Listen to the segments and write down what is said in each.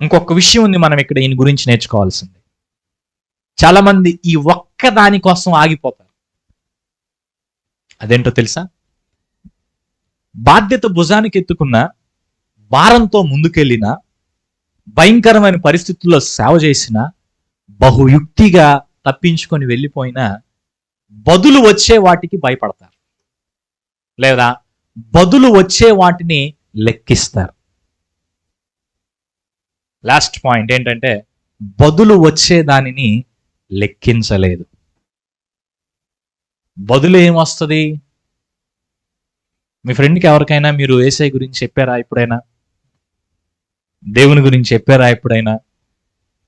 ఇంకొక విషయం ఉంది మనం ఇక్కడ ఈయన గురించి నేర్చుకోవాల్సింది. చాలామంది ఈ ఒక్క దాని కోసం ఆగిపోతారు. అదేంటో తెలుసా? బాధ్యత భుజానికి ఎత్తుకున్న భారంతో ముందుకెళ్ళిన భయంకరమైన పరిస్థితుల్లో సేవ చేసిన బహుయుక్తిగా తప్పించుకొని వెళ్ళిపోయిన బదులు వచ్చే వాటికి భయపడతారు. లేదా బదులు వచ్చే వాటిని లెక్కిస్తారు. లాస్ట్ పాయింట్ ఏంటంటే బదులు వచ్చే దానిని లెక్కించలేదు. బదులు ఏమొస్తుంది? మీ ఫ్రెండ్కి ఎవరికైనా మీరు ఏసఐ గురించి చెప్పారా ఎప్పుడైనా? దేవుని గురించి చెప్పారా ఎప్పుడైనా?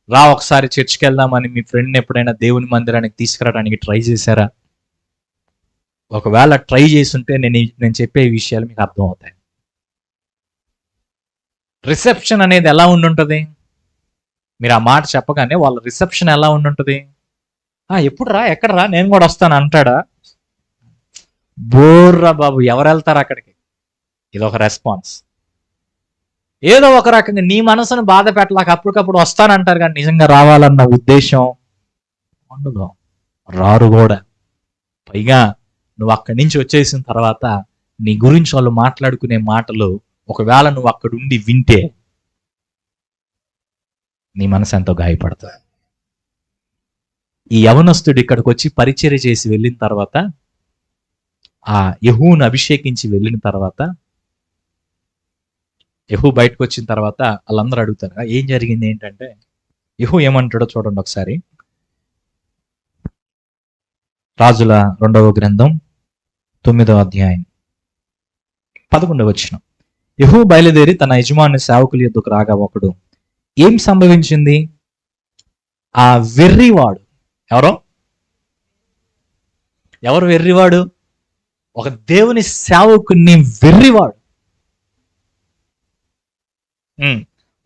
రా ఒకసారి చర్చికి వెళ్దామని మీ ఫ్రెండ్ని ఎప్పుడైనా దేవుని మందిరానికి తీసుకురావడానికి ట్రై చేశారా? ఒకవేళ ట్రై చేస్తుంటే నేను నేను చెప్పే విషయాలు మీకు అర్థం అవుతాయి రిసెప్షన్ అనేది ఎలా ఉండుంటుంది? మీరు ఆ మాట చెప్పగానే వాళ్ళ రిసెప్షన్ ఎలా ఉండుంటుంది? ఆ ఎప్పుడు రా ఎక్కడ రా నేను కూడా వస్తాను అంటాడా? బోర్రా బాబు ఎవరు వెళ్తారు అక్కడికి? ఇది ఒక రెస్పాన్స్ ఏదో ఒక రకంగా నీ మనసును బాధ పెట్టలేక అప్పటికప్పుడు వస్తానంటారు కానీ నిజంగా రావాలన్న ఉద్దేశం ఉండదు. రారు కూడా. పైగా నువ్వు అక్కడి నుంచి వచ్చేసిన తర్వాత నీ గురించి వాళ్ళు మాట్లాడుకునే మాటలు ఒకవేళ నువ్వు అక్కడుండి వింటే నీ మనసు ఎంతో గాయపడుతుంది. ఈ యవనస్తుడు ఇక్కడికి వచ్చి పరిచర్య చేసి వెళ్ళిన తర్వాత ఆ యహూను అభిషేకించి వెళ్ళిన తర్వాత యహూ బయటకు వచ్చిన తర్వాత వాళ్ళందరూ అడుగుతారు ఏం జరిగింది? ఏంటంటే యహూ ఏమంటాడో చూడండి ఒకసారి. రాజుల రెండవ గ్రంథం తొమ్మిదవ అధ్యాయం పదకొండవ వచ్చినాం యహూ బయలుదేరి తన యజమాని సేవకుల యొద్దకు రాగా ఒకడు ఏం సంభవించింది? ఆ వెర్రివాడు ఎవరో? ఎవరు వెర్రివాడు? ఒక దేవుని సేవకుని వెర్రివాడు.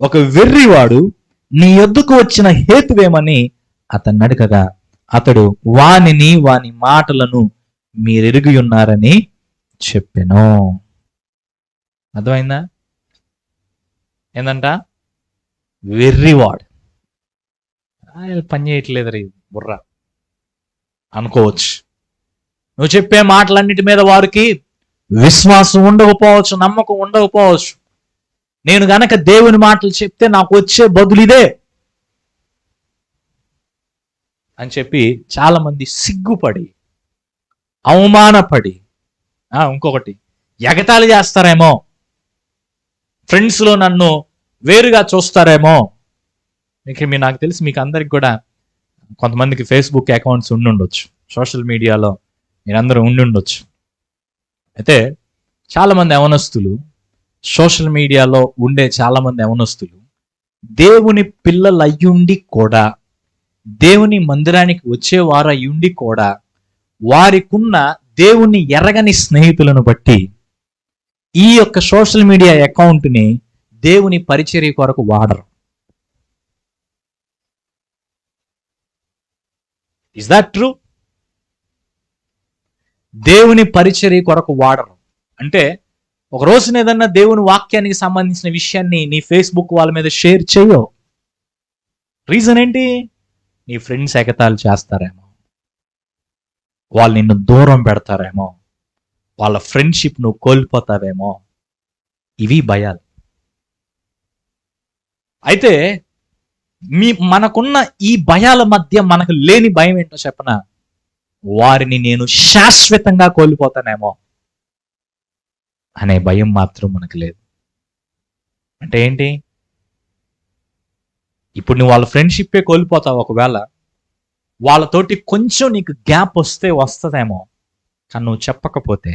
ఒక వెర్రివాడు నీ ఎద్దుకు వచ్చిన హేతువేమని అతన్ని అడగగా అతడు వానిని వాని మాటలను మీరెరిగి ఉన్నారని చెప్పెను. అర్థమైందా? ఏందంట? వెర్రివాడు ఆ, పని చేయట్లేదు రీ బుర్ర. అనుకోవచ్చు. నువ్వు చెప్పే మాటలన్నిటి మీద వారికి విశ్వాసం ఉండకపోవచ్చు నమ్మకం ఉండకపోవచ్చు. నేను గనక దేవుని మాటలు చెప్తే నాకు వచ్చే బదులు ఇదే. అని చెప్పి చాలా మంది సిగ్గుపడి అవమానపడి ఇంకొకటి ఎగతాళి చేస్తారేమో. ఫ్రెండ్స్లో నన్ను వేరుగా చూస్తారేమో. మీకు మీ నాకు తెలిసి మీకు అందరికి కూడా కొంతమందికి ఫేస్బుక్ అకౌంట్స్ ఉండి ఉండొచ్చు. సోషల్ మీడియాలో మీరందరూ ఉండి ఉండొచ్చు. అయితే చాలామంది యవనస్తులు సోషల్ మీడియాలో ఉండే చాలామంది యవనస్తులు దేవుని పిల్లలు అయ్యుండి కూడా దేవుని మందిరానికి వచ్చేవారు అయ్యుండి కూడా వారికున్న దేవుని ఎరగని స్నేహితులను బట్టి ఈ యొక్క సోషల్ మీడియా అకౌంట్ని దేవుని పరిచర్య కొరకు వాడరు. ఇస్ దట్ ట్రూ దేవుని పరిచర్య కొరకు వాడరు. అంటే ఒక రోజున ఏదన్నా దేవుని వాక్యానికి సంబంధించిన విషయాన్ని నీ ఫేస్బుక్ వాళ్ళ మీద షేర్ చేయవు. రీజన్ ఏంటి? నీ ఫ్రెండ్స్ ఎగతాలు చేస్తారేమో. వాళ్ళు నిన్ను దూరం పెడతారేమో. వాళ్ళ ఫ్రెండ్షిప్ నువ్వు కోల్పోతావేమో? ఇవి భయాలు. అయితే మీ మనకున్న ఈ భయాల మధ్య మనకు లేని భయం ఏంటో చెప్పనా? వారిని నేను శాశ్వతంగా కోల్పోతానేమో అనే భయం మాత్రం మనకు లేదు. అంటే ఏంటి? ఇప్పుడు నువ్వు వాళ్ళ ఫ్రెండ్షిప్పే కోల్పోతావు ఒకవేళ వాళ్ళతోటి కొంచెం నీకు గ్యాప్ వస్తే వస్తుందేమో. కానీ నువ్వు చెప్పకపోతే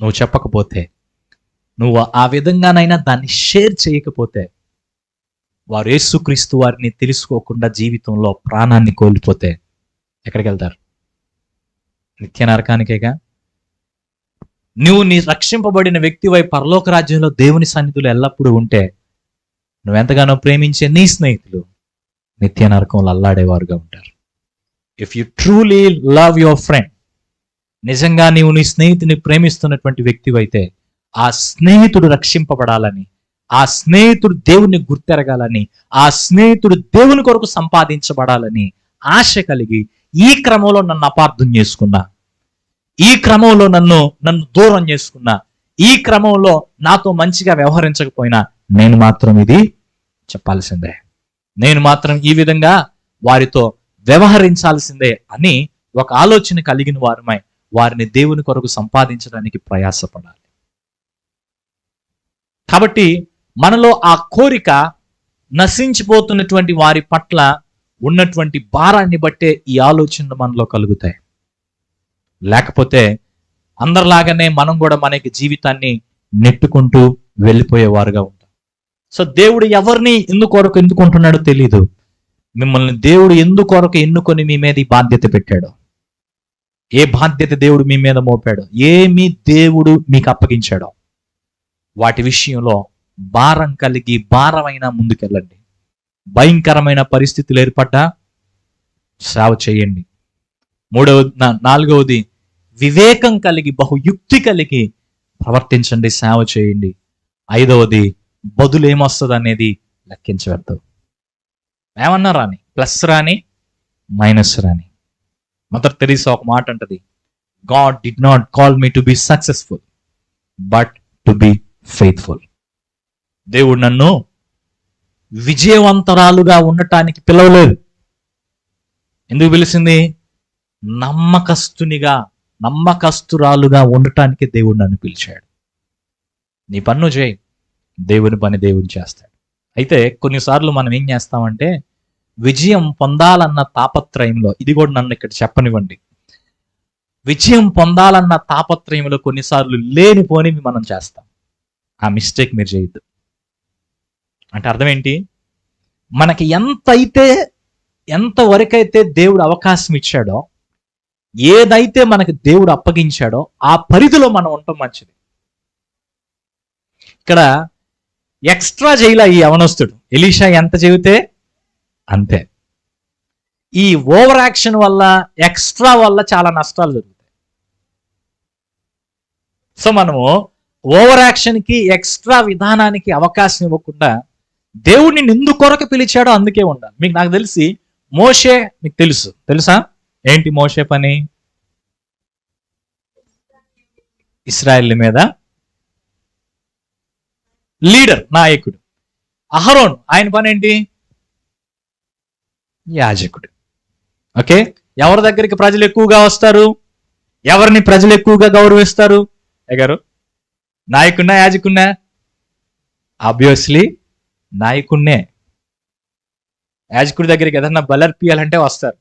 నువ్వు చెప్పకపోతే నువ్వు ఆ విధంగానైనా దాన్ని షేర్ చేయకపోతే వారు యేసుక్రీస్తు వారిని తెలుసుకోకుండా జీవితంలో ప్రాణాన్ని కోల్పోతే ఎక్కడికి వెళ్తారు నిత్య నరకానికేగా? నువ్వు నీ రక్షింపబడిన వ్యక్తివై పరలోక రాజ్యంలో దేవుని సన్నిధులు ఎల్లప్పుడూ ఉంటే నువ్వెంతగానో ప్రేమించే నీ స్నేహితులు నిత్య నరకంలో అల్లాడేవారుగా ఉంటారు. If you truly love your friend నిజంగా నీవు నీ స్నేహితుని ప్రేమిస్తున్నటువంటి వ్యక్తివైతే ఆ స్నేహితుడు రక్షింపబడాలని ఆ స్నేహితుడు దేవుని గుర్తెరగాలని ఆ స్నేహితుడు దేవుని కొరకు సంపాదించబడాలని ఆశ కలిగి ఈ క్రమంలో నన్ను అపార్థం చేసుకున్నా. ఈ క్రమంలో నన్ను నన్ను దూరం చేసుకున్నా. ఈ క్రమంలో నాతో మంచిగా వ్యవహరించకపోయినా నేను మాత్రం ఇది చెప్పాల్సిందే. నేను మాత్రం ఈ విధంగా వారితో వ్యవహరించాల్సిందే అని ఒక ఆలోచన కలిగిన వారమై వారిని దేవుని కొరకు సంపాదించడానికి ప్రయాసపడాలి. కాబట్టి మనలో ఆ కోరిక నశించిపోతున్నటువంటి వారి పట్ల ఉన్నటువంటి భారాన్ని బట్టే ఈ ఆలోచనలు మనలో కలుగుతాయి. లేకపోతే అందరిలాగానే మనం కూడా మనకి జీవితాన్ని నెట్టుకుంటూ వెళ్ళిపోయేవారుగా ఉంటాం. సో దేవుడు ఎవరిని ఎందుకొరకు ఎందుకుంటున్నాడో తెలీదు. మిమ్మల్ని దేవుడు ఎందుకొరకు ఎన్నుకొని మీ మీద ఈ బాధ్యత పెట్టాడు. ఏ బాధ్యత దేవుడు మీ మీద మోపాడు? ఏమి దేవుడు మీకు అప్పగించాడో? వాటి విషయంలో భారం కలిగి భారమైన ముందుకెళ్ళండి. భయంకరమైన పరిస్థితులు ఏర్పడ్డా సేవ చేయండి. మూడవ నాలుగవది వివేకం కలిగి బహుయుక్తి కలిగి ప్రవర్తించండి సేవ చేయండి. ఐదవది బదులు ఏమొస్తుంది అనేది లెక్కించవద్దు. ఏమన్నా రాని ప్లస్ రాని? మైనస్ రాని? మదర్ తెరీసా ఒక మాట అంటది God did not call me to be successful but to be faithful దేవుడు నన్ను విజయవంతరాలుగా ఉండటానికి పిలవలేదు. ఎందుకు పిలిచింది? నమ్మకస్తునిగా నమ్మకస్తురాలుగా ఉండటానికి దేవుడు నన్ను పిలిచాడు. నీ పన్ను చేయి దేవుని పని దేవుడు చేస్తాడు. అయితే కొన్నిసార్లు మనం ఏం చేస్తామంటే విజయం పొందాలన్న తాపత్రయంలో ఇది కూడా నన్ను ఇక్కడ చెప్పనివ్వండి. విజయం పొందాలన్న తాపత్రయంలో కొన్నిసార్లు లేనిపోనివి మనం చేస్తాం. ఆ మిస్టేక్ మీరు చేయొద్దు. అంటే అర్థం ఏంటి? మనకి ఎంత అయితే ఎంత వరకైతే దేవుడు అవకాశం ఇచ్చాడో ఏదైతే మనకి దేవుడు అప్పగించాడో ఆ పరిధిలో మనం ఉండటం మంచిది. ఇక్కడ ఎక్స్ట్రా జైలు ఈ అవనస్తుడు ఎలీషా ఎంత చెబితే అంతే. ఈ ఓవర్ యాక్షన్ వల్ల ఎక్స్ట్రా వల్ల చాలా నష్టాలు జరుగుతాయి. సో మనము ఓవర్ యాక్షన్కి ఎక్స్ట్రా విధానానికి అవకాశం ఇవ్వకుండా దేవుడిని నిందు కొరకు పిలిచాడో అందుకే ఉండాలి. మీకు నాకు తెలిసి మోషే మీకు తెలుసు. తెలుసా? ఏంటి మోషే పని? ఇస్రాయల్ మీద లీడర్ నాయకుడు. అహరోన్ ఆయన పని ఏంటి? యాజకుడు. ఓకే? ఎవరి దగ్గరికి ప్రజలు ఎక్కువగా వస్తారు? ఎవరిని ప్రజలు ఎక్కువగా గౌరవిస్తారు? గారు నాయకున్నా యాజకున్నా? ఆబ్వియస్లీ నాయకున్నే. యాజకుడి దగ్గరికి ఏదన్నా బలర్పియాలంటే వస్తారు.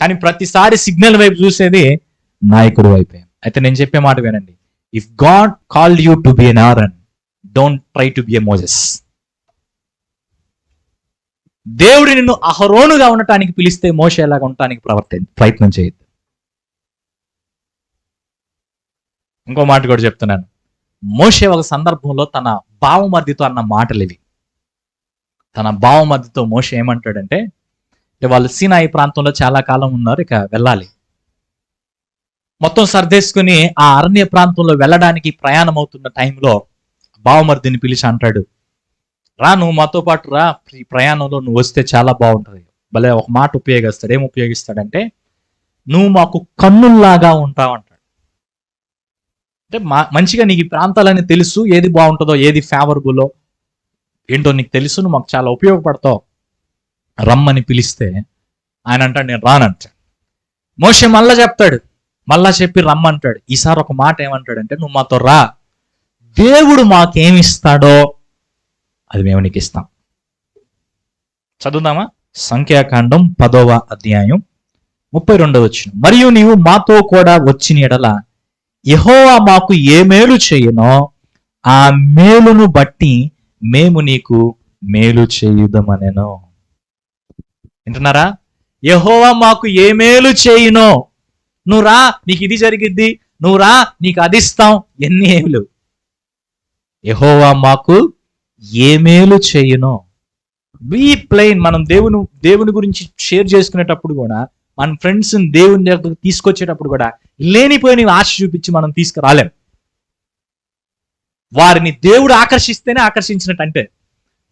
కానీ ప్రతిసారి సిగ్నల్ వైపు చూసేది నాయకుడు వైపే. అయితే నేను చెప్పే మాట వినండి. If God call you to be an Aaron don't try to be a Moses దేవుడు నిన్ను అహరోనుగా ఉండటానికి పిలిస్తే మోసేలాగా ఉండటానికి ప్రవర్తి ప్రయత్నం చేయొద్దు. ఇంకో మాట కూడా చెప్తున్నాను. మోషే ఒక సందర్భంలో తన బావమర్దితో అన్న మాటలు ఇవి. తన బావమర్దితో మోషే ఏమంటాడంటే వాళ్ళు సీనాయి ప్రాంతంలో చాలా కాలం ఉన్నారు ఇక వెళ్ళాలి. మొత్తం సర్దేసుకుని ఆ అరణ్య ప్రాంతంలో వెళ్ళడానికి ప్రయాణం అవుతున్న టైంలో బావమర్దిని పిలిచి అంటాడు రా నువ్వు మాతో పాటు రా. ప్రయాణంలో నువ్వు వస్తే చాలా బాగుంటుంది. భలే ఒక మాట ఉపయోగిస్తాడు. ఏం ఉపయోగిస్తాడంటే నువ్వు మాకు కన్నుల్లాగా ఉంటావు అంటాడు. అంటే మా మంచిగా నీకు ఈ ప్రాంతాలని తెలుసు. ఏది బాగుంటుందో ఏది ఫేవరబులో ఏంటో నీకు తెలుసు. నువ్వు మాకు చాలా ఉపయోగపడతావు. రమ్మని పిలిస్తే ఆయన అంటాడు నేను రానంటాడు మోషే మళ్ళా చెప్తాడు. మళ్ళా చెప్పి రమ్మంటాడు ఈసారి ఒక మాట ఏమంటాడంటే నువ్వు మాతో రా. దేవుడు మాకేమిస్తాడో అది మేము నీకు ఇస్తాం. చదువుదామా? సంఖ్యాకాండం పదవ అధ్యాయం ముప్పై రెండవ వచ్చిన మరియు నీవు మాతో కూడా వచ్చిన ఎడల యహోవా మాకు ఏ మేలు చేయనో ఆ మేలును బట్టి మేము నీకు మేలు చేయుదమనెను. వింటున్నారా? యహోవా మాకు ఏ మేలు చేయునో. నువ్వు రా నీకు ఇది జరిగిద్ది. నువ్వు రా నీకు అది ఇస్తాం. ఎన్ని ఏమి యహోవా మాకు ఏ మేలు చేయునో. బీ ప్లెయిన్ మనం దేవుని దేవుని గురించి షేర్ చేసుకునేటప్పుడు కూడా మన ఫ్రెండ్స్ దేవుని దగ్గరకు తీసుకొచ్చేటప్పుడు కూడా లేనిపోయిన ఆశ చూపించి మనం తీసుకురాలేం. వారిని దేవుడు ఆకర్షిస్తేనే ఆకర్షించినట్టు అంటే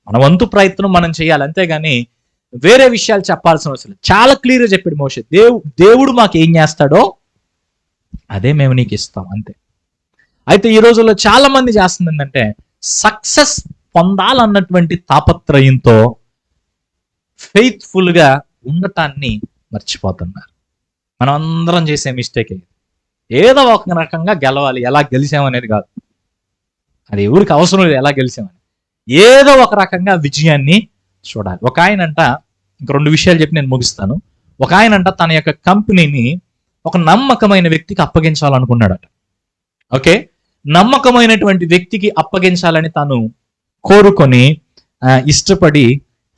మన వంతు ప్రయత్నం మనం చేయాలి. అంతేగాని వేరే విషయాలు చెప్పాల్సిన అవసరం చాలా క్లియర్గా చెప్పాడు మోషే. దేవు దేవుడు మాకు ఏం చేస్తాడో అదే మేము నీకు ఇస్తాం. అంతే. అయితే ఈ రోజుల్లో చాలా మంది చేస్తుంది ఏంటంటే సక్సెస్ పొందాలన్నటువంటి తాపత్రయంతో ఫెయిత్ఫుల్గా ఉండటాన్ని మర్చిపోతున్నారు. మనం అందరం చేసే మిస్టేక్ ఏదో ఒక రకంగా గెలవాలి. ఎలా గెలిచామనేది కాదు. అది ఎవరికి అవసరం లేదు ఎలా గెలిచామని ఏదో ఒక రకంగా విజయాన్ని చూడాలి. ఒక ఆయన అంట ఇంక రెండు విషయాలు చెప్పి నేను ముగిస్తాను. ఒక ఆయన అంట తన యొక్క కంపెనీని ఒక నమ్మకమైన వ్యక్తికి అప్పగించాలనుకున్నాడట. ఓకే? నమ్మకమైనటువంటి వ్యక్తికి అప్పగించాలని తాను కోరుకొని ఇష్టపడి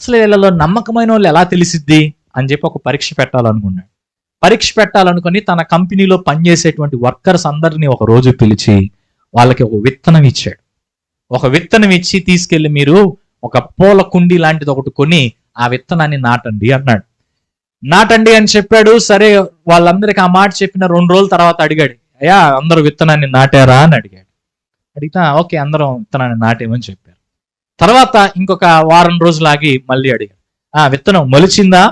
అసలు వీళ్ళలో నమ్మకమైన వాళ్ళు ఎలా తెలిసిద్ది అని చెప్పి ఒక పరీక్ష పెట్టాలనుకున్నాడు. పరీక్ష పెట్టాలనుకుని తన కంపెనీలో పనిచేసేటువంటి వర్కర్స్ అందరినీ ఒక రోజు పిలిచి వాళ్ళకి ఒక విత్తనం ఇచ్చాడు. ఒక విత్తనం ఇచ్చి తీసుకెళ్ళి మీరు ఒక పూల కుండి లాంటిది ఒకటి కొని ఆ విత్తనాన్ని నాటండి అన్నాడు. నాటండి అని చెప్పాడు. సరే వాళ్ళందరికీ ఆ మాట చెప్పిన రెండు రోజుల తర్వాత అడిగాడు. అయ్యా అందరూ విత్తనాన్ని నాటారా అని అడిగాడు. అడిగితే ఓకే అందరం విత్తనాన్ని నాటేమని చెప్పారు తర్వాత ఇంకొక వారం రోజులాగి మళ్ళీ అడిగాడు ఆ విత్తనం మొలిచిందా?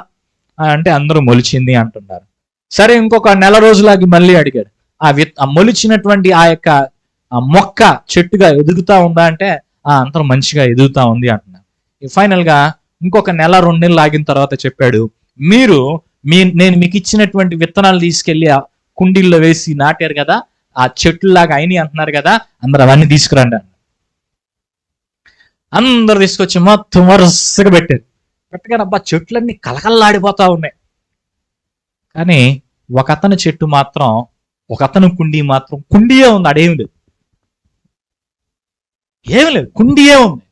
అంటే అందరూ మొలిచింది అంటున్నారు. సరే ఇంకొక నెల రోజులాగి మళ్ళీ అడిగాడు ఆ విత్ ఆ మొలిచినటువంటి ఆ యొక్క మొక్క చెట్టుగా ఎదుగుతా ఉందా? అంటే ఆ అంతరం మంచిగా ఎదుగుతా ఉంది అంటున్నారు. ఫైనల్గా ఇంకొక నెల రెండు నెలలు ఆగిన తర్వాత చెప్పాడు మీరు మీ నేను మీకు ఇచ్చినటువంటి విత్తనాలు తీసుకెళ్ళి ఆ కుండీల్లో వేసి నాటారు కదా ఆ చెట్లులాగా అయినాయి అంటున్నారు కదా అందరు అవన్నీ తీసుకురండి అన్నాడు. అందరు తీసుకొచ్చి మొత్తం వరుసగా పెట్టారు. పెట్టగానే అబ్బా చెట్లన్నీ కలకల్లాడిపోతా ఉన్నాయి. కానీ ఒక అతని చెట్టు మాత్రం ఒక అతను కుండీ మాత్రం కుండీయే ఉంది అడేం లేదు. ఏం లేదు కుండీయే ఉంది.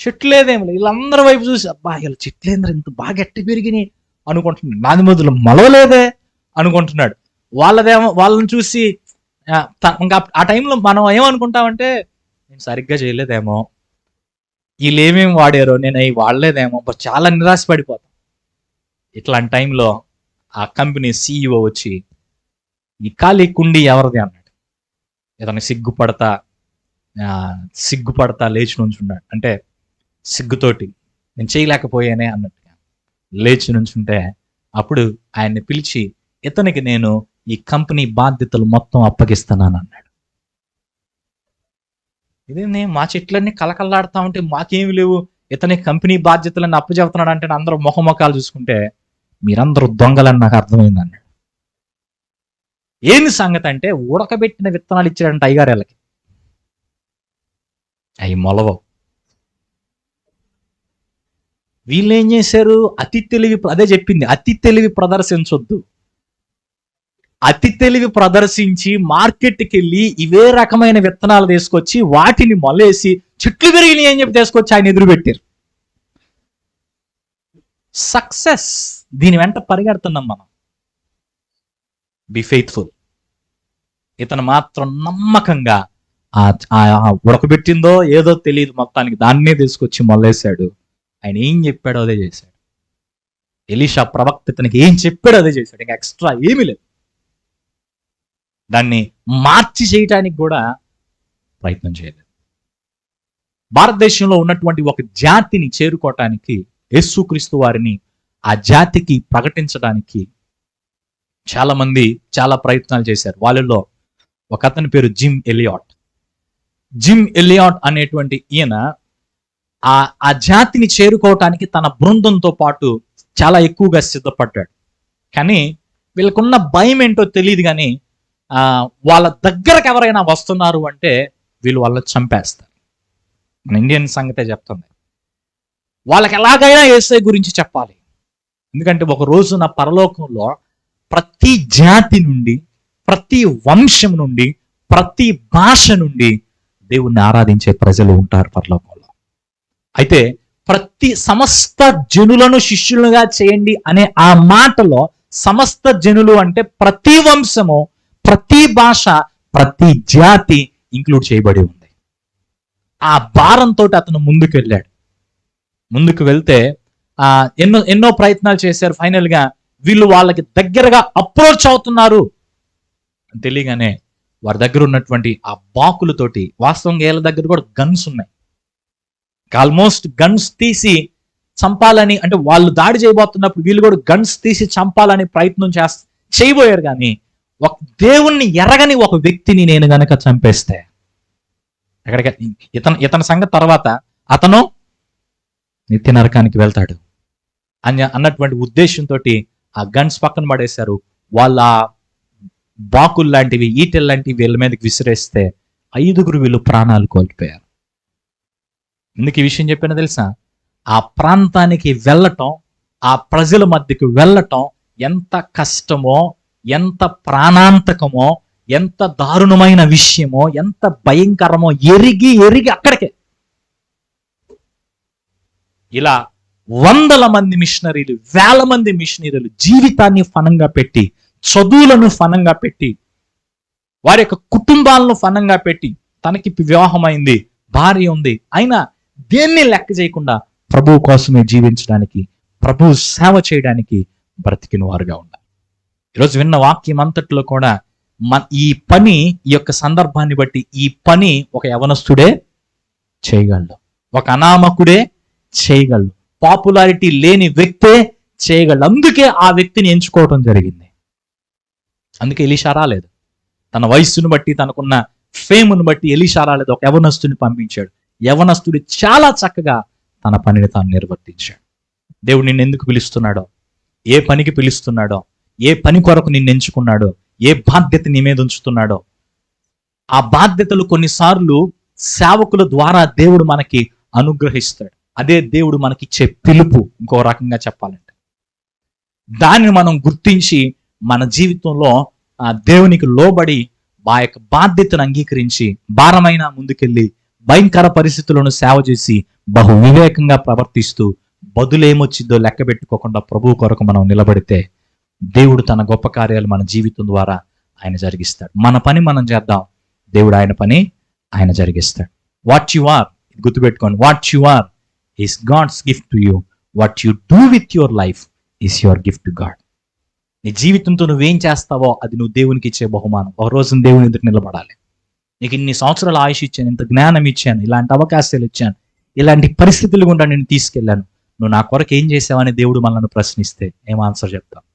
చెట్లు లేదేం లేదు. వీళ్ళందరి వైపు చూసి అబ్బా వీళ్ళ చెట్లేంద్ర ఇంత బాగా ఎట్టి పెరిగినాయి అనుకుంటున్నాడు. నాది మొదలు మొలవలేదే అనుకుంటున్నాడు. వాళ్ళదేమో వాళ్ళని చూసి ఆ, ఇంకా ఆ టైంలో మనం ఏమనుకుంటామంటే నేను సరిగ్గా చేయలేదేమో వీళ్ళు ఏమేమి వాడారో నేను అవి వాడలేదేమో చాలా చాలా నిరాశపడిపోతాం. ఇట్లాంటి టైంలో ఆ కంపెనీ సీఈఓ వచ్చి ఈ ఖాళీ కుండీ ఎవరిది? అన్నాడు. ఏదైనా సిగ్గుపడతా సిగ్గుపడతా లేచి నుంచున్నాడు అంటే సిగ్గుతోటి నేను చేయలేకపోయానే అన్నట్టుగా లేచి నుంచుంటే అప్పుడు ఆయన్ని పిలిచి ఇతనికి నేను ఈ కంపెనీ బాధ్యతలు మొత్తం అప్పగిస్తున్నాను అన్నాడు. ఇదేంది? మా చెట్లన్నీ కలకల్లాడుతా ఉంటే మాకేమి లేవు? ఇతని కంపెనీ బాధ్యతలన్నీ అప్పు చెబుతున్నాడు అంటే అందరూ మొహమొఖాలు చూసుకుంటే మీరందరూ దొంగలని నాకు అర్థమైంది అన్నాడు ఏంది సంగతి అంటే ఉడకబెట్టిన విత్తనాలు ఇచ్చాడంట అయ్యగారేళ్ళకి అవి మొలవవు. వీళ్ళు ఏం చేశారు? అతి తెలివి అదే చెప్పింది అతి తెలివి ప్రదర్శించొద్దు. అతి తెలివి ప్రదర్శించి మార్కెట్కి వెళ్ళి ఇవే రకమైన విత్తనాలు తీసుకొచ్చి వాటిని మొలేసి చెట్లు పెరిగినాయి అని చెప్పి తీసుకొచ్చి ఆయన ఎదురు పెట్టారు సక్సెస్. దీని వెంట పరిగెడుతున్నాం మనం. బి ఫెయిత్ఫుల్ ఇతను మాత్రం నమ్మకంగా ఉడకబెట్టిందో ఏదో తెలియదు మొత్తానికి. దాన్నే తీసుకొచ్చి మొల్లేశాడు ఆయన ఏం చెప్పాడో అదే చేశాడు. ఎలీషా ప్రవక్త ఇతనికి ఏం చెప్పాడో అదే చేశాడు. ఇంకా ఎక్స్ట్రా ఏమీ లేదు. దాన్ని మార్చి చేయటానికి కూడా ప్రయత్నం చేయలేదు. భారతదేశంలో ఉన్నటువంటి ఒక జాతిని చేరుకోవటానికి యేసుక్రీస్తు వారిని ఆ జాతికి ప్రకటించడానికి చాలా మంది చాలా ప్రయత్నాలు చేశారు. వాళ్ళలో ఒక అతని పేరు జిమ్ ఎలియాట్. జిమ్ ఎలియాట్ అనేటువంటి ఈయన ఆ ఆ జాతిని చేరుకోవటానికి తన బృందంతో పాటు చాలా ఎక్కువగా సిద్ధపడ్డాడు. కానీ వీళ్ళకున్న భయం ఏంటో తెలియదు కానీ వాళ్ళ దగ్గరకు ఎవరైనా వస్తున్నారు అంటే వీళ్ళు వాళ్ళని చంపేస్తారు. మన ఇండియన్ సంగతే చెప్తుంది. వాళ్ళకి ఎలాగైనా ఏసై గురించి చెప్పాలి. ఎందుకంటే ఒక రోజున పరలోకంలో ప్రతి జాతి నుండి ప్రతి వంశం నుండి ప్రతి భాష నుండి దేవుణ్ణి ఆరాధించే ప్రజలు ఉంటారు పరలోకంలో. అయితే ప్రతి సమస్త జనులను శిష్యులుగా చేయండి అనే ఆ మాటలో సమస్త జనులు అంటే ప్రతి వంశము ప్రతి భాష ప్రతి జాతి ఇంక్లూడ్ చేయబడి ఉంది. ఆ భారంతో అతను ముందుకు వెళ్ళాడు ముందుకు వెళ్తే ఆ ఎన్నో ఎన్నో ప్రయత్నాలు చేశారు. ఫైనల్గా వీళ్ళు వాళ్ళకి దగ్గరగా అప్రోచ్ అవుతున్నారు. తెలియగానే వారి దగ్గర ఉన్నటువంటి ఆ బాకులతోటి వాస్తవంగా వీళ్ళ దగ్గర కూడా గన్స్ ఉన్నాయి. ఆల్మోస్ట్ గన్స్ తీసి చంపాలని అంటే వాళ్ళు దాడి చేయబోతున్నప్పుడు వీళ్ళు కూడా గన్స్ తీసి చంపాలని ప్రయత్నం చేస్త చేయబోయారు కానీ ఒక దేవుణ్ణి ఎరగని ఒక వ్యక్తిని నేను గనక చంపేస్తే ఎక్కడికి ఇతను ఇతని సంగతి తర్వాత అతను నిత్య నరకానికి వెళ్తాడు. అని అన్నటువంటి ఉద్దేశంతో ఆ గన్స్ పక్కన పడేశారు. వాళ్ళ బాకులు లాంటివి ఈటెల్ లాంటివి వీళ్ళ మీదకి విసిరేస్తే ఐదుగురు వీళ్ళు ప్రాణాలు కోల్పోయారు. ఎందుకు ఈ విషయం చెప్పినా తెలుసా? ఆ ప్రాంతానికి వెళ్ళటం ఆ ప్రజల మధ్యకి వెళ్ళటం ఎంత కష్టమో ఎంత ప్రాణాంతకమో ఎంత దారుణమైన విషయమో ఎంత భయంకరమో ఎరిగి ఎరిగి అక్కడికే. ఇలా వందల మంది మిషనరీలు వేల మంది మిషనరీలు జీవితాన్ని ఫనంగా పెట్టి చదువులను ఫనంగా పెట్టి వారి యొక్క కుటుంబాలను ఫనంగా పెట్టి తనకి వివాహమైంది భార్య ఉంది. అయినా దేన్ని లెక్క చేయకుండా ప్రభువు కోసమే జీవించడానికి ప్రభు సేవ చేయడానికి బ్రతికిన వారుగా ఉన్నారు. ఈరోజు విన్న వాక్యం అంతట్లో కూడా మన ఈ పని ఈ యొక్క సందర్భాన్ని బట్టి ఈ పని ఒక యవనస్తుడే చేయగలడు. ఒక అనామకుడే చేయగలడు. పాపులారిటీ లేని వ్యక్తే చేయగలడు. అందుకే ఆ వ్యక్తిని ఎంచుకోవడం జరిగింది. అందుకే ఎలిషా రాలేదు. తన వయస్సును బట్టి తనకున్న ఫేమును బట్టి ఎలిషా రాలేదు. ఒక యవనస్తుని పంపించాడు. యవనస్తుడు చాలా చక్కగా తన పనిని తాను నిర్వర్తించాడు. దేవుడు నిన్ను ఎందుకు పిలుస్తున్నాడో? ఏ పనికి పిలుస్తున్నాడో? ఏ పని కొరకు నిన్ను ఎంచుకున్నాడో ఏ బాధ్యత నీ మీద ఉంచుతున్నాడో. ఆ బాధ్యతలు కొన్నిసార్లు సేవకుల ద్వారా దేవుడు మనకి అనుగ్రహిస్తాడు. అదే దేవుడు మనకిచ్చే పిలుపు ఇంకో రకంగా చెప్పాలంటే. దానిని మనం గుర్తించి మన జీవితంలో ఆ దేవునికి లోబడి ఆ యొక్క బాధ్యతను అంగీకరించి భారమైన ముందుకెళ్ళి భయంకర పరిస్థితులను సేవ చేసి బహు వివేకంగా ప్రవర్తిస్తూ బదులేమొచ్చిందో లెక్క పెట్టుకోకుండా ప్రభువు కొరకు మనం నిలబడితే దేవుడు తన గొప్ప కార్యాలు మన జీవితం ద్వారా ఆయన జరిగిస్తాడు. మన పని మనం చేద్దాం. దేవుడు ఆయన పని ఆయన జరిగిస్తాడు. వాట్ యు ఆర్ గుర్తుపెట్టుకోండి. What you are is God's gift to you what you do with your life is your gift to God నీ జీవితంతో నువ్వేం చేస్తావో అది నువ్వు దేవునికి ఇచ్చే బహుమానం. ఒక రోజు దేవుని ఎదురు నిలబడాలి. నీకు ఇన్ని సంవత్సరాలు ఆయుష్ ఇచ్చాను ఇంత జ్ఞానం ఇచ్చాను ఇలాంటి అవకాశాలు ఇచ్చాను ఇలాంటి పరిస్థితులు గుండా నేను తీసుకెళ్ళాను. నువ్వు నా కొరకు ఏం చేసావని దేవుడు మనల్ని ప్రశ్నిస్తే ఏం ఆన్సర్ చెప్తావు?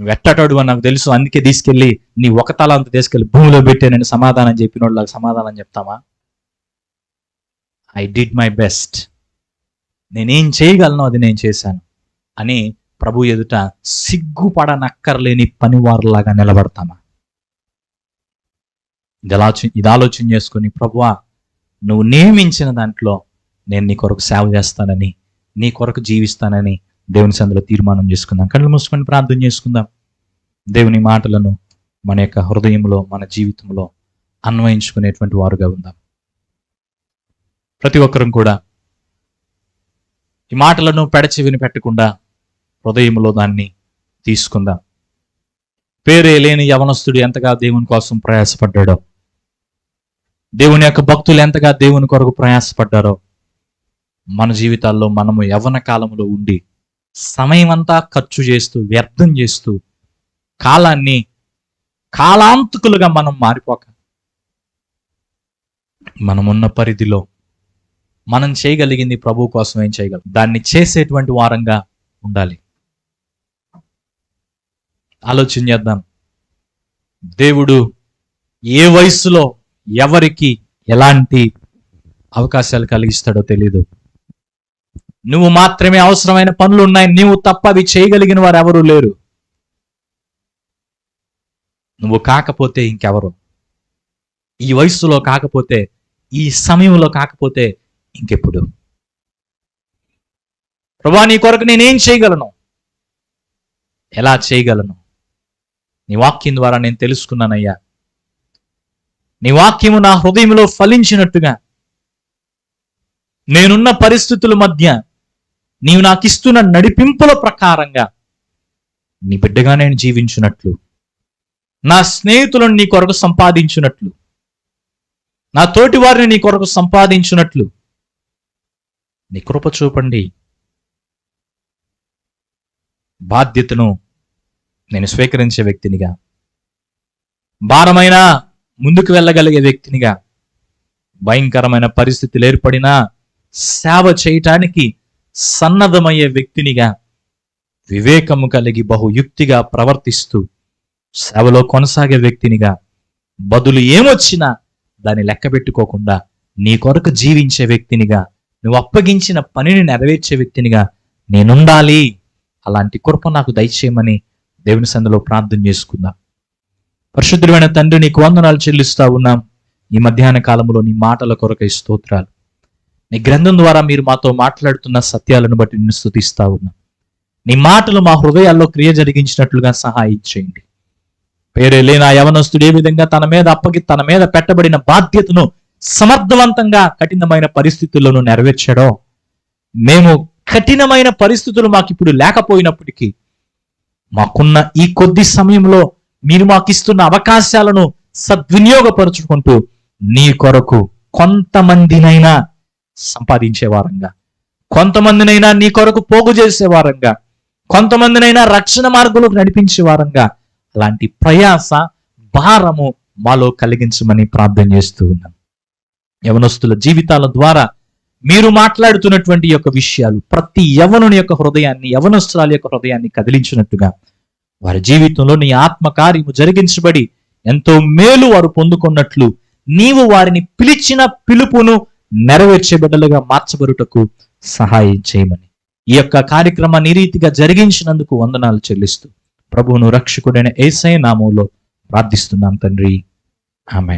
నువ్వు ఎట్టటాడు అని నాకు తెలుసు. అందుకే తీసుకెళ్ళి నీ ఒక తల అంత తీసుకెళ్ళి భూమిలో పెట్టానని నేను సమాధానం చెప్పిన వాళ్ళకి సమాధానం చెప్తామా? ఐ డిడ్ మై బెస్ట్ నేనేం చేయగలను అది నేను చేశాను. అని ప్రభు ఎదుట సిగ్గుపడనక్కర్లేని పనివారులాగా నిలబడతామా? ఇది ఆలోచన ఇది ఆలోచన చేసుకుని ప్రభువా నువ్వు నియమించిన దాంట్లో నేను నీ కొరకు సేవ చేస్తానని నీ కొరకు జీవిస్తానని దేవుని సందులో తీర్మానం చేసుకుందాం. కళ్ళు మూసుకొని ప్రార్థన చేసుకుందాం. దేవుని మాటలను మన యొక్క హృదయంలో మన జీవితంలో అన్వయించుకునేటువంటి వారుగా ఉందాం. ప్రతి ఒక్కరం కూడా ఈ మాటలను పెడచెవిని పెట్టకుండా హృదయంలో దాన్ని తీసుకుందాం. పేరే లేని యవనస్తుడు ఎంతగా దేవుని కోసం ప్రయాసపడ్డాడో దేవుని యొక్క భక్తులు ఎంతగా దేవుని కొరకు ప్రయాసపడ్డారో మన జీవితాల్లో మనము యవన కాలంలో ఉండి సమయం అంతా ఖర్చు చేస్తూ వ్యర్థం చేస్తూ కాలాన్ని కాలాంతకులుగా మనం మారిపోక మనమున్న పరిధిలో మనం చేయగలిగింది ప్రభు కోసం ఏం చేయగలం? దాన్ని చేసేటువంటి వారంగా ఉండాలి. ఆలోచన చేద్దాం. దేవుడు ఏ వయసులో ఎవరికి ఎలాంటి అవకాశాలు కలిగిస్తాడో తెలియదు నువ్వు మాత్రమే అవసరమైన పనులు ఉన్నాయి నువ్వు తప్ప అవి చేయగలిగిన వారు ఎవరు లేరు. నువ్వు కాకపోతే ఇంకెవరు? ఈ వయస్సులో కాకపోతే ఈ సమయంలో కాకపోతే ఇంకెప్పుడు? ప్రభా నీ కొరకు నేనేం చేయగలను? ఎలా చేయగలను? నీ వాక్యం ద్వారా నేను తెలుసుకున్నానయ్యా. నీ వాక్యము నా హృదయంలో ఫలించినట్టుగా నేనున్న పరిస్థితుల మధ్య నీవు నాకు ఇస్తున్న నడిపింపుల ప్రకారంగా నీ బిడ్డగా నేను జీవించినట్లు నా స్నేహితులను నీ కొరకు సంపాదించినట్లు నా తోటి వారిని నీ కొరకు సంపాదించినట్లు నీ కృప చూపండి. బాధ్యతను నేను స్వీకరించే వ్యక్తినిగా భారమైన ముందుకు వెళ్ళగలిగే వ్యక్తినిగా భయంకరమైన పరిస్థితులు ఏర్పడినా సేవ చేయటానికి సన్నద్ధమయ్యే వ్యక్తినిగా వివేకము కలిగి బహుయుక్తిగా ప్రవర్తిస్తూ సేవలో కొనసాగే వ్యక్తినిగా బదులు ఏమొచ్చినా దాన్ని లెక్క పెట్టుకోకుండా నీ కొరకు జీవించే వ్యక్తినిగా నువ్వు అప్పగించిన పనిని నెరవేర్చే వ్యక్తినిగా నేనుండాలి. అలాంటి కృప నాకు దయచేయమని దేవుని సందులో ప్రార్థన చేసుకుందాం. పరిశుద్ధుడైన తండ్రి నీకు వందనాలు చెల్లిస్తా ఉన్నాం. ఈ మధ్యాహ్న కాలంలో నీ మాటల కొరకై స్తోత్రాలు. నీ గ్రంథం ద్వారా మీరు మాతో మాట్లాడుతున్న సత్యాలను బట్టి నిన్ను స్థుతిస్తా ఉన్నాం. నీ మాటలు మా హృదయాల్లో క్రియ జరిగించినట్లుగా సహాయం చేయండి. పేరే లేని యవనస్తుడు ఏ విధంగా తన మీద అప్పగి తన మీద పెట్టబడిన బాధ్యతను సమర్థవంతంగా కఠినమైన పరిస్థితుల్లోనూ నెరవేర్చాడో? మేము కఠినమైన పరిస్థితులు మాకు ఇప్పుడు లేకపోయినప్పటికీ మాకున్న ఈ కొద్ది సమయంలో మీరు మాకు ఇస్తున్న అవకాశాలను సద్వినియోగపరుచుకుంటూ నీ కొరకు కొంతమందినైనా సంపాదించే వారంగా కొంతమందినైనా నీ కొరకు పోగు చేసే వారంగా కొంతమందినైనా రక్షణ మార్గంలోకి నడిపించే వారంగా అలాంటి ప్రయాస భారము మాలో కలిగించమని ప్రార్థన చేస్తూ ఉన్నాం. యవనస్తుల జీవితాల ద్వారా మీరు మాట్లాడుతున్నటువంటి యొక్క విషయాలు ప్రతి యవనుని యొక్క హృదయాన్ని యవనస్తురాల యొక్క హృదయాన్ని కదిలించినట్టుగా వారి జీవితంలో నీ ఆత్మ కార్యము జరిగించబడి ఎంతో మేలు వారు పొందుకున్నట్లు నీవు వారిని పిలిచిన పిలుపును నెరవేర్చే బిడ్డలుగా మార్చబడుటకు సహాయం చేయమని. ఈ యొక్క కార్యక్రమాన్ని రీతిగా జరిగించినందుకు వందనాలు చెల్లిస్తూ ప్రభువును రక్షకుడైన ఏసై నామంలో ప్రార్థిస్తున్నాం తండ్రి. ఆమె